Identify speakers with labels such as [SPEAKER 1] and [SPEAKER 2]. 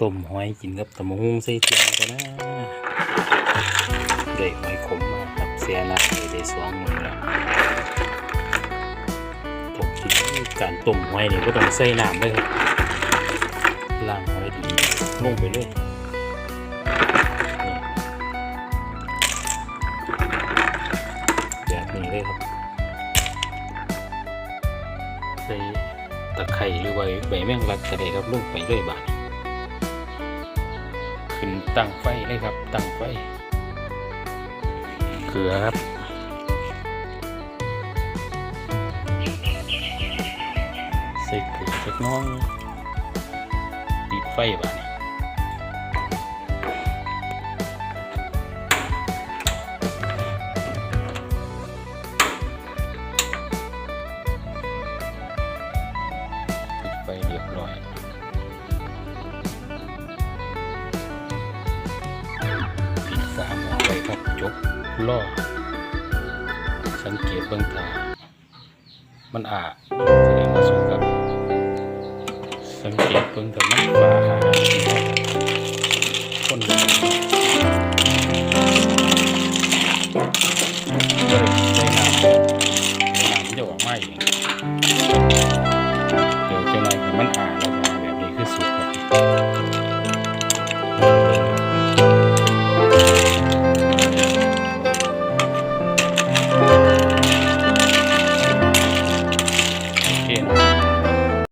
[SPEAKER 1] ต้มหอยกินกับตำมะฮุ่งใส่เทียงกันนะได้หอยขมมาครับเสียน้ำไปได้สองมือแล้วผมคิดว่การต้มหอยเนี่ยก็ต้องใส่น้ำเลยครับล้างหอยดีลงไปเลยแบบนี้เลยครับใส่ตะไคร้หรือใบใบแมงลักก็ได้ครับลงไปเลยบาดนี้ ขึ้นตั้งไฟเลยครับ ตั้งไฟเกลือครับใส่เกลือสักน้อยปิดไฟบ้าน ล่อสังเกตเบื้องตามันอาแสดงว่าสุกครับ สังเกตเบื้องแต่มันฟ้าหา